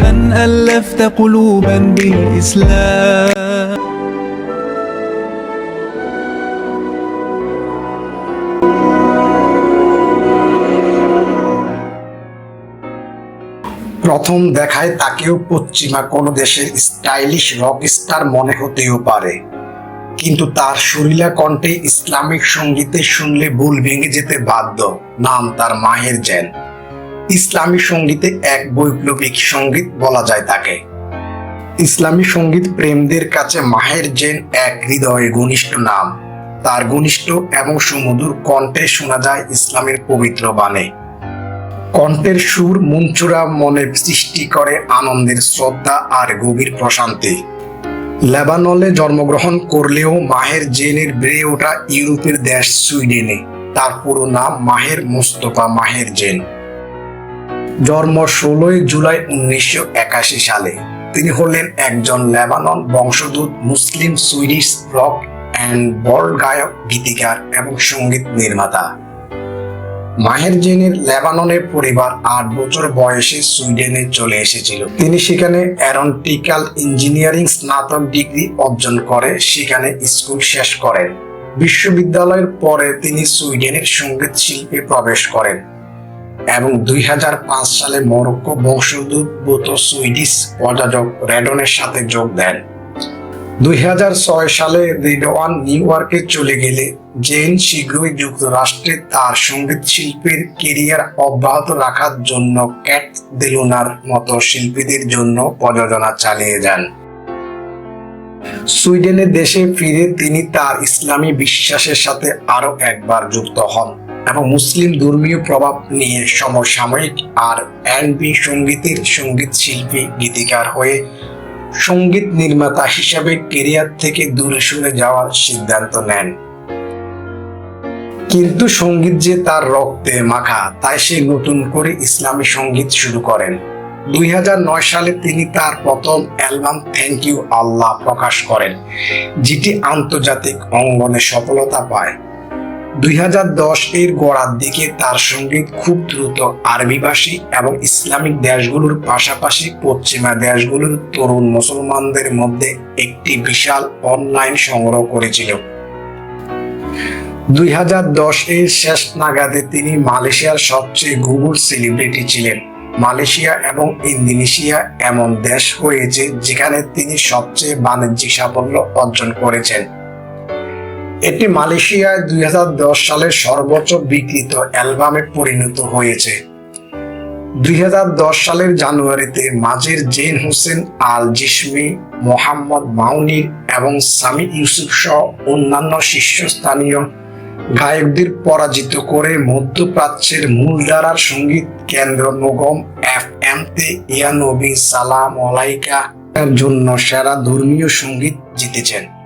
من ألفت قلوبا بالإسلام প্রথম দেখায় তাকেও পশ্চিমা কোনো দেশের স্টাইলিশ রক স্টার মনে হতেও পারে কিন্তু তার সুরিলা কণ্ঠে ইসলামিক সঙ্গীতে শুনলে ভুল ভেঙে যেতে বাধ্য নাম তার মাহের জেন ইসলামী সঙ্গীতে এক বৈপ্লবিক সংগীত বলা যায় তাকে। ইসলামী সংগীত প্রেমদের কাছে মাহের জেন এক হৃদয়ের ঘনিষ্ঠ নাম। তার ঘনিষ্ঠ এবং সুমধুর কণ্ঠে শোনা যায় ইসলামের পবিত্র বাণী। কণ্ঠের সুর মঞ্চুরা মনে সৃষ্টি করে আনন্দের শ্রদ্ধা আর গভীর প্রশান্তি। লেবানলে জন্মগ্রহণ করলেও মাহের জেনের বেড়ে ওঠা ইউরোপের দেশ সুইডেনে। তার পুরো নাম মাহের মোস্তফা মাহের জেন। জন্ম ষোলোই জুলাই উনিশশো একাশি সালে। তিনি হলেন একজন লেবানন বংশোদ্ভূত মুসলিম সুইডিশ রক অ্যান্ড বল গায়ক, গীতিকার এবং সংগীত নির্মাতা। মাহের জেনের লেবাননের পরিবার আট বছর বয়সে সুইডেনে চলে এসেছিল। তিনি সেখানে অ্যারন্টিক্যাল ইঞ্জিনিয়ারিং স্নাতক ডিগ্রি অর্জন করে, সেখানে স্কুল শেষ করেন। বিশ্ববিদ্যালয়ের পরে তিনি সুইডেনের সংগীত শিল্পে প্রবেশ করেন। এবং দুই হাজার পাঁচ সালে মরক্কো বংশোদ্ভূত সুইডিশ প্রযোজক রেডনের সাথে যোগ দেন। দুই হাজার ছয় সালে রিডওয়ান নিউ ইয়র্কে চলে গেলে জেন শীঘ্রই যুক্তরাষ্ট্রে তার সংগীত শিল্পের কেরিয়ার অব্যাহত রাখার জন্য ক্যাট দেলুনার মতো শিল্পীদের জন্য প্রযোজনা চালিয়ে যান। সুইডেনের দেশে ফিরে তিনি তার ইসলামী বিশ্বাসের সাথে আরও একবার যুক্ত হন। এবং মুসলিম ধর্মীয় প্রভাব নিয়ে সমসাময়িক আর বি সঙ্গীতের সংগীত শিল্পী গীতিকার হয়ে সংগীত নির্মাতা হিসাবে কেরিয়ার থেকে দূরে সরে যাওয়ার সিদ্ধান্ত নেন। কিন্তু সংগীত যে তার রক্তে মাখা, তাই সে নতুন করে ইসলামী সংগীত শুরু করেন। দুই হাজার নয় সালে তিনি তার প্রথম অ্যালবাম থ্যাংক ইউ আল্লাহ প্রকাশ করেন, যেটি আন্তর্জাতিক অঙ্গনে সফলতা পায়। দুই হাজার দশ এর গোড়ার দিকে তার সঙ্গে খুব দ্রুত আরবিভাষী এবং ইসলামিক দেশগুলোর পাশাপাশি পশ্চিমা দেশগুলোর তরুণ মুসলমানদের মধ্যে একটি বিশাল অনলাইন সংগ্রহ করেছিল। দুই হাজার দশ এর শেষ নাগাদে তিনি মালয়েশিয়ার সবচেয়ে গুগল সেলিব্রিটি ছিলেন। মালয়েশিয়া এবং ইন্দোনেশিয়া এমন দেশ হয়েছে যেখানে তিনি সবচেয়ে বাণিজ্যিক সাফল্য অর্জন করেছেন। এটি মালয়েশিয়ায় দুই হাজার দশ সালের সর্বোচ্চ বিক্রিত অ্যালবামে পরিণত হয়েছে। দুই হাজার দশ সালের জানুয়ারিতে মাজির জেন হোসেন, আল জিসমি মোহাম্মদ মাউনির এবং সামি ইউসুফ সহ অন্যান্য শীর্ষস্থানীয় গায়কদের পরাজিত করে মধ্যপ্রাচ্যের মূলধারার সংগীত কেন্দ্র নগম এফ এম তে ইয়ানবী সালাম আলাইকা এর জন্য সেরা ধর্মীয় সংগীত জিতেছেন।